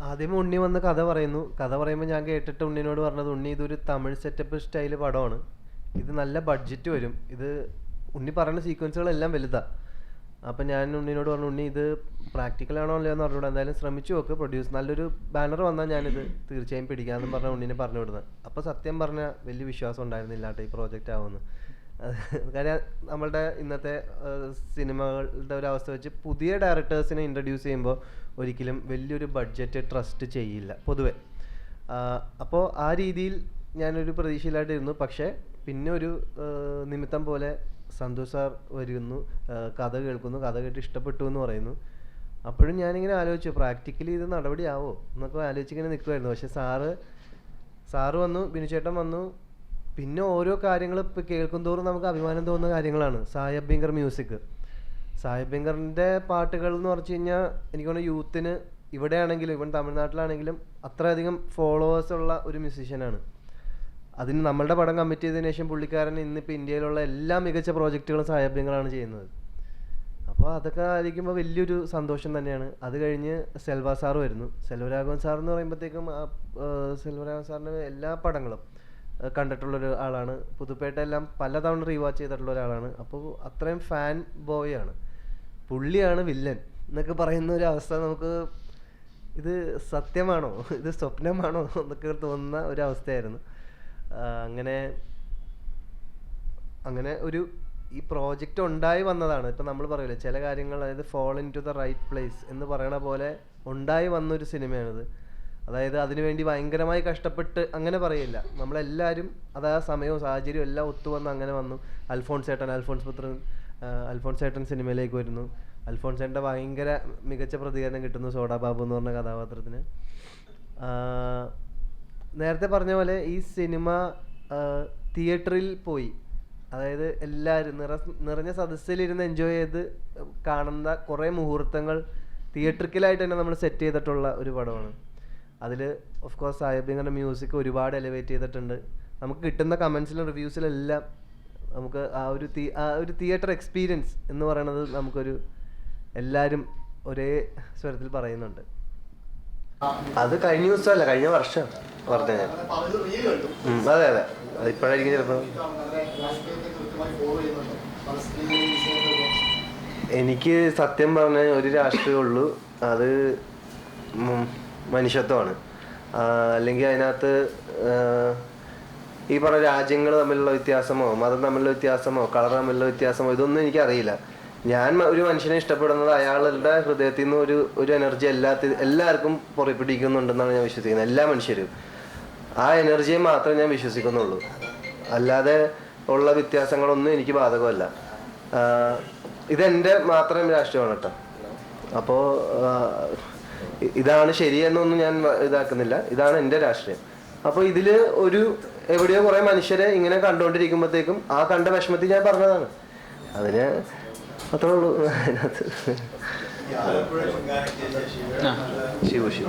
ആദ്യം ഉണ്ണി വന്ന് കഥ പറയുന്നു. കഥ പറയുമ്പോൾ ഞാൻ കേട്ടിട്ട് ഉണ്ണിനോട് പറഞ്ഞത് ഉണ്ണി ഇതൊരു തമിഴ് സെറ്റപ്പ് സ്റ്റൈൽ പടമാണ്. ഇത് നല്ല ബഡ്ജറ്റ് വരും. ഇത് ഉണ്ണി പറയുന്ന സീക്വൻസുകളെല്ലാം വലുതാ. അപ്പം ഞാൻ ഉണ്ണിനോട് പറഞ്ഞു ഉണ്ണി ഇത് പ്രാക്ടിക്കൽ ആണോ അല്ലയോ എന്ന് പറഞ്ഞുകൂടെ. എന്തായാലും ശ്രമിച്ചു നോക്ക് പ്രൊഡ്യൂസ് നല്ലൊരു ബാനർ വന്നാൽ ഞാനിത് തീർച്ചയായും പിടിക്കാമെന്ന് പറഞ്ഞ ഉണ്ണിനെ പറഞ്ഞു വിടുന്നത്. അപ്പോൾ സത്യം പറഞ്ഞാൽ വലിയ വിശ്വാസം ഉണ്ടായിരുന്നില്ല ഈ പ്രോജക്റ്റ് ആവുമെന്ന്. കാര്യം നമ്മളുടെ ഇന്നത്തെ സിനിമകളുടെ ഒരു അവസ്ഥ വെച്ച് പുതിയ ഡയറക്ടേഴ്സിനെ ഇൻട്രൊഡ്യൂസ് ചെയ്യുമ്പോൾ ഒരിക്കലും വലിയൊരു ബഡ്ജറ്റ് ട്രസ്റ്റ് ചെയ്യില്ല പൊതുവെ. അപ്പോൾ ആ രീതിയിൽ ഞാനൊരു പ്രതീക്ഷയിലായിട്ടിരുന്നു. പക്ഷേ പിന്നെ ഒരു നിമിത്തം പോലെ സന്തോഷ് സാർ വരുന്നു കഥ കേൾക്കുന്നു കഥ കേട്ട് ഇഷ്ടപ്പെട്ടു എന്ന് പറയുന്നു. അപ്പോഴും ഞാനിങ്ങനെ ആലോചിച്ചു പ്രാക്ടിക്കലി ഇത് നടപടിയാവോ? എന്നൊക്കെ ആലോചിച്ചിങ്ങനെ നിൽക്കുമായിരുന്നു പക്ഷേ സാറ് സാറ് വന്നു ബിനുചേട്ടൻ വന്നു പിന്നെ ഓരോ കാര്യങ്ങൾ ഇപ്പോൾ കേൾക്കും തോറും നമുക്ക് അഭിമാനം തോന്നുന്ന കാര്യങ്ങളാണ്. സായബ് ബിങ്കർ മ്യൂസിക് സായബ് ബിങ്കറിന്റെ പാട്ടുകൾ എന്ന് പറഞ്ഞു കഴിഞ്ഞാൽ എനിക്ക് തോന്നുന്നു യൂത്തിന് ഇവിടെയാണെങ്കിലും ഇവൻ തമിഴ്നാട്ടിലാണെങ്കിലും അത്രയധികം ഫോളോവേഴ്സ് ഉള്ള ഒരു മ്യൂസീഷ്യനാണ് അതിന് നമ്മളുടെ പടം കമ്മിറ്റ് ചെയ്തതിനു ശേഷം പുള്ളിക്കാരൻ ഇന്നിപ്പോൾ ഇന്ത്യയിലുള്ള എല്ലാ മികച്ച പ്രോജക്റ്റുകളും സായബ് ബിങ്കറാണ് ചെയ്യുന്നത്. അപ്പോൾ അതൊക്കെ ആയിരിക്കുമ്പോൾ വലിയൊരു സന്തോഷം തന്നെയാണ്. അത് കഴിഞ്ഞ് സെൽവ സാർ വരുന്നു. സെൽവരാഘവൻ സാർ എന്ന് പറയുമ്പോഴത്തേക്കും സെൽവരാഘവൻ സാറിന്റെ എല്ലാ പടങ്ങളും ആ, കണ്ടിട്ടുള്ളൊരു ആളാണ് പുതുപ്പേട്ട എല്ലാം പലതവണ റീവാച്ച് ചെയ്തിട്ടുള്ള ഒരാളാണ്. അപ്പോൾ അത്രയും ഫാൻ ബോയ് ആണ്. പുള്ളിയാണ് വില്ലൻ എന്നൊക്കെ പറയുന്ന ഒരു അവസ്ഥ നമുക്ക് ഇത് സത്യമാണോ? ഇത് സ്വപ്നമാണോ? എന്നൊക്കെ തോന്നുന്ന ഒരു അവസ്ഥയായിരുന്നു. അങ്ങനെ അങ്ങനെ ഒരു ഈ പ്രോജക്റ്റ് ഉണ്ടായി വന്നതാണ്. ഇപ്പം നമ്മൾ പറയില്ലേ ചില കാര്യങ്ങൾ അതായത് fall into the right place എന്ന് പറയണ പോലെ ഉണ്ടായി വന്നൊരു സിനിമയാണിത് അതായത് അതിനുവേണ്ടി ഭയങ്കരമായി കഷ്ടപ്പെട്ട് അങ്ങനെ പറയില്ല. നമ്മളെല്ലാവരും അത് ആ സമയവും സാഹചര്യവും എല്ലാം ഒത്തുവന്ന് അങ്ങനെ വന്നു. അൽഫോൺസ് ഏട്ടൻ അൽഫോൺസ് പുത്രൻ അൽഫോൺസ് ഏട്ടൻ സിനിമയിലേക്ക് വരുന്നു. അൽഫോൺസ് ഏട്ടന്റെ ഭയങ്കര മികച്ച പ്രതികരണം കിട്ടുന്നു സോഡാ ബാബു എന്ന് പറഞ്ഞ കഥാപാത്രത്തിന്. നേരത്തെ പറഞ്ഞ പോലെ ഈ സിനിമ തിയേറ്ററിൽ പോയി. അതായത് എല്ലാവരും നിറ നിറഞ്ഞ സദസ്സിലിരുന്ന് എൻജോയ് ചെയ്ത് കാണുന്ന കുറേ മുഹൂർത്തങ്ങൾ തിയേറ്ററിക്കലായിട്ട് തന്നെ നമ്മൾ സെറ്റ് ചെയ്തിട്ടുള്ള ഒരു പടമാണ്. അതിൽ ഓഫ് കോഴ്സ് സാഹിബിങ്ങനെ മ്യൂസിക് ഒരുപാട് എലിവേറ്റ് ചെയ്തിട്ടുണ്ട്. നമുക്ക് കിട്ടുന്ന കമൻസിലും റിവ്യൂസിലും എല്ലാം നമുക്ക് ആ ഒരു ആ ഒരു തിയേറ്റർ എക്സ്പീരിയൻസ് എന്ന് പറയുന്നത് നമുക്കൊരു എല്ലാവരും ഒരേ സ്വരത്തിൽ പറയുന്നുണ്ട്. അത് കഴിഞ്ഞ ദിവസമല്ല കഴിഞ്ഞ വർഷം പറഞ്ഞ ഞാൻ. അതെ അതെ. അത് ഇപ്പോഴായിരിക്കും എനിക്ക് സത്യം പറഞ്ഞ ഒരു രാഷ്ട്രീയമുള്ളൂ അത് മനുഷ്യത്വമാണ്. അല്ലെങ്കിൽ അതിനകത്ത് ഈ പറഞ്ഞ രാജ്യങ്ങൾ തമ്മിലുള്ള വ്യത്യാസമോ മതം തമ്മിലുള്ള വ്യത്യാസമോ കളർ തമ്മിലുള്ള വ്യത്യാസമോ ഇതൊന്നും എനിക്കറിയില്ല. ഞാൻ ഒരു മനുഷ്യനെ ഇഷ്ടപ്പെടുന്നത് അയാളുടെ ഹൃദയത്തിൽ നിന്ന് ഒരു ഒരു എനർജി എല്ലാത്തി എല്ലാവർക്കും പുറപ്പെടുവിക്കുന്നുണ്ടെന്നാണ് ഞാൻ വിശ്വസിക്കുന്നത് എല്ലാ മനുഷ്യരും. ആ എനർജിയെ മാത്രമേ ഞാൻ വിശ്വസിക്കുന്നുള്ളൂ. അല്ലാതെ ഉള്ള വ്യത്യാസങ്ങളൊന്നും എനിക്ക് ബാധകമല്ല. ഇതെന്റെ മാത്രം രാഷ്ട്രീയമാണ് കേട്ടോ. അപ്പോൾ ഇതാണ് ശരിയെന്നൊന്നും ഞാൻ ഇതാക്കുന്നില്ല. ഇതാണ് എന്റെ രാഷ്ട്രീയം. അപ്പോൾ ഇതിൽ ഒരു എവിടെയോ കുറേ മനുഷ്യരെ ഇങ്ങനെ കണ്ടുകൊണ്ടിരിക്കുമ്പോഴത്തേക്കും ആ കണ്ട വിഷമത്തിൽ ഞാൻ പറഞ്ഞതാണ്. അതിന് അത്രേ ഉള്ളൂ. അതിനകത്ത് ശിവ ശിവ.